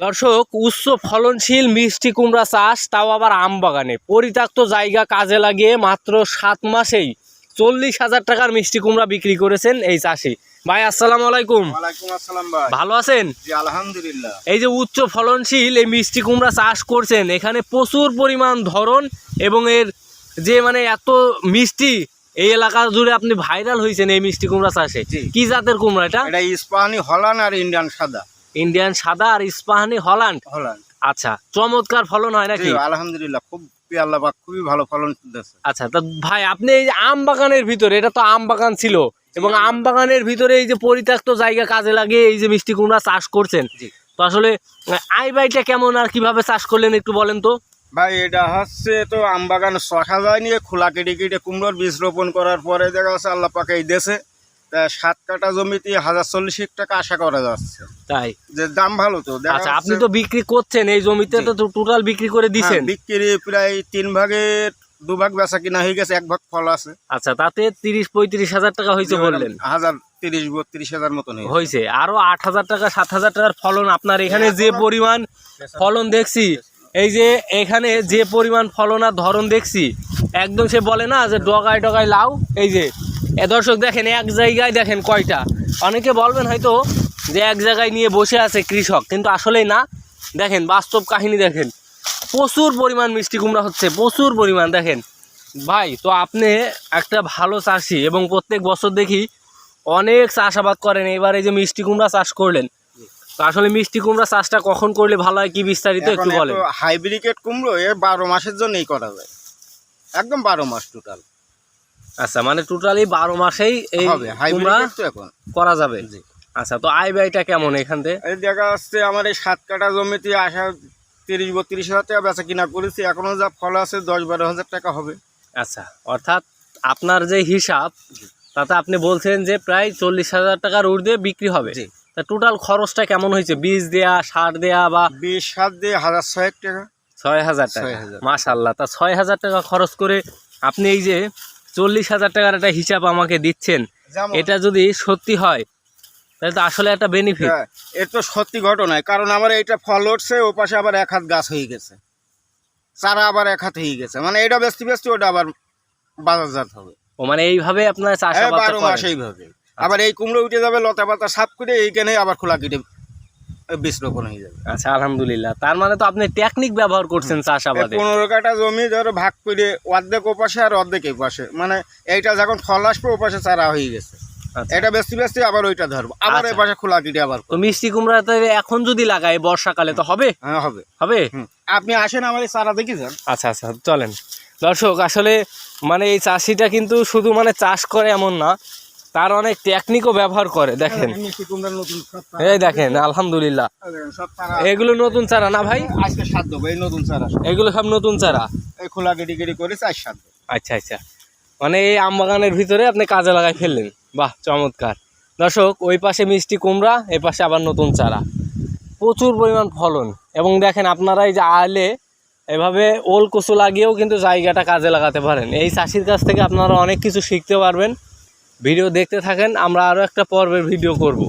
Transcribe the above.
দর্শক উচ্চ ফলনশীল মিষ্টি কুমড়া চাষ তাও আবার আম বাগানে পরিত্যক্ত জায়গা কাজে লাগিয়ে মাত্র সাত মাসেই চল্লিশ হাজার টাকার মিষ্টি কুমড়া বিক্রি করেছেন এই চাষি। ভাই আসসালামু আলাইকুম। আসসালাম ভাই। ভালো আছেন? আলহামদুলিল্লাহ। এই যে উচ্চ ফলনশীল এই মিষ্টি কুমড়া চাষ করছেন এখানে প্রচুর পরিমাণ ধরন এবং এর যে মানে এত মিষ্টি এই এলাকা জুড়ে আপনি ভাইরাল হয়েছেন এই মিষ্টি কুমড়া চাষে। কি জাতের কুমড়া এটা? এটা ইস্পাহানি হলান আর ইন্ডিয়ান সাদা। ইন্ডিয়ান সাদা আর ইস্পাহানি হল্যান্ড হলান আচ্ছা চমৎকার ফলন হয় নাকি? আলহামদুলিল্লাহ খুব আল্লাহ পাক খুবই ভালো ফলন আচ্ছা তা ভাই আপনি এই আম বাগানের ভিতরে এটা তো আম বাগান ছিল এবং আম বাগানের ভিতরে এই যে পরিত্যক্ত জায়গা কাজে লাগিয়ে এই যে মিষ্টি কুমড়া চাষ করছেন তো আসলে আই বাইটা কেমন আর কীভাবে চাষ করলেন একটু বলেন তো? ভাই এটা হচ্ছে তো আম বাগান শখা যায় নিয়ে খোলা কেটে কেটে কুমড়োর বীজ রোপণ করার পরে দেখা যাচ্ছে আল্লাহ পাকে এই দেশে তা সাত কাটা জমিতে হাজার চল্লিশ টাকা আশা করা যাচ্ছে। তাই? যে দাম ভালো তো আচ্ছা আপনি তো বিক্রি করছেন এই জমিতে তো টোটাল বিক্রি করে দিছেন। হ্যাঁ, বিক্রি প্রায় তিন ভাগের দু ভাগ বেচা কিনা হয়ে গেছে এক ভাগ ফল আছে। আচ্ছা তাতে তিরিশ পঁয়ত্রিশ হাজার টাকা হয়েছে বললেন। হাজার তিরিশ বত্রিশ হাজার মতন হয়েছে। হয়েছে। আরও আট হাজার টাকা সাত হাজার টাকার ফলন আপনার এখানে যে পরিমাণ ফলন দেখছি এই যে এখানে যে পরিমাণ ফলন আর ধরন দেখছি একদম সে বলে না যে ডগায় ডগায় লাউ এই যে এ দর্শক দেখেন এক জায়গায় দেখেন কয়টা। অনেকে বলবেন হয়তো যে এক জায়গায় নিয়ে বসে আছে কৃষক কিন্তু আসলেই না। দেখেন বাস্তব কাহিনী দেখেন। প্রচুর পরিমাণ মিষ্টি কুমড়া হচ্ছে প্রচুর পরিমাণ। দেখেন ভাই তো আপনি একটা ভালো চাষি এবং প্রত্যেক বছর দেখি অনেক চাষাবাদ করেন এবার এই যে মিষ্টি কুমড়া চাষ করলেন। তো আসলে মিষ্টি কুমড়া চাষটা কখন করলে ভালো হয় কি বিস্তারিত একটু বলেন। হাইব্রিকেট কুমড়ো এ বারো মাসের জন্যই করা যায়। একদম বারো মাস টোটাল আচ্ছা মানে টোটালি বারো মাসেই এই কুমড়া করা যাবে। আচ্ছা তো আয় ব্যয়টা কেমন এখান থেকে? দেখা যাচ্ছে আমার এই সাত কাটা জমিতে আসা তিরিশ বত্রিশ হাজার টাকা বেচা কিনা করেছি। এখনও যা ফল আছে দশ বারো হাজার টাকা হবে। আচ্ছা অর্থাৎ আপনার যে হিসাব তাতে আপনি বলছেন যে প্রায় চল্লিশ হাজার টাকার ঊর্ধ্বে বিক্রি হবে। তা টোটাল খরচটা কেমন হয়েছে? বীজ দেয়া সার দেয়া বা বিশ সাত দিয়ে হাজার ছয়েক টাকা। ছয় হাজার টাকা। 6,000 মাশাল্লাহ তা ছয় হাজার টাকা খরচ করে আপনি এই যে চল্লিশ হাজার টাকার একটা হিসাব আমাকে দিচ্ছেন। এটা যদি সত্যি হয় তাহলে তো আসলে একটা বেনিফিট হ্যাঁ, এর তো সত্যি ঘটনায় কারণ আমার এইটা ফল উঠছে ও পাশে আবার এক হাত গাছ হয়ে গেছে। চারা আবার এক হাত হয়ে গেছে। মানে এটা বেচতে বেচতে ওটা আবার বাজারজাত হবে। ও মানে এইভাবে আপনার হ্যাঁ চাষাবাদ বারো মাস এইভাবে। আবার এই কুমড়ো উঠে যাবে লতা পাতা সাপ করে এইখানে আবার খোলা কেটে বীজ রোপণ হয়ে যাবে। আচ্ছা আলহামদুলিল্লাহ। তার মানে তো আপনি টেকনিক ব্যবহার করছেন চাষাবাদে। পনেরো কাটা জমি ধরো ভাগ করে অর্ধেক ও পাশে আর অর্ধেক এই পাশে মানে এইটা যখন ফল আসবে ও পাশে চারা হয়ে গেছে। আচ্ছা। এটা বেশি বেশি আবার ওইটা ধরবো। আবার এই আচ্ছা। পাশে খোলা কেটে আবার তো মিষ্টি কুমড়াতে এখন যদি লাগাই বর্ষাকালে তো হবে? হ্যাঁ হবে। হবে। আপনি আসেন আমার এই চারা দেখি যান? আচ্ছা আচ্ছা চলেন। দর্শক আসলে মানে এই চাষিটা কিন্তু শুধু মানে চাষ করে এমন না তার অনেক টেকনিকও ব্যবহার করে দেখেন। নতুন এই দেখেন আলহামদুলিল্লাহ। এগুলো নতুন চারা না ভাই? আজকে সাত দেবো এই নতুন চারা এগুলো সব নতুন চারা? এই খোলা কেটে কেটে করে চার সাত আচ্ছা আচ্ছা। মানে এই আম বাগানের ভিতরে আপনি কাজে লাগাই ফেললেন। বাহ চমৎকার। দর্শক ওই পাশে মিষ্টি কুমড়া এই পাশে আবার নতুন চারা। প্রচুর পরিমাণ ফলন। এবং দেখেন আপনারা এই যে আলে এভাবে ওল কচু লাগিয়েও কিন্তু জায়গাটা কাজে লাগাতে পারেন। এই চাষির কাছ থেকে আপনারা অনেক কিছু শিখতে পারবেন। ভিডিও দেখতে থাকেন আমরা আরও একটা পর্বের ভিডিও করব।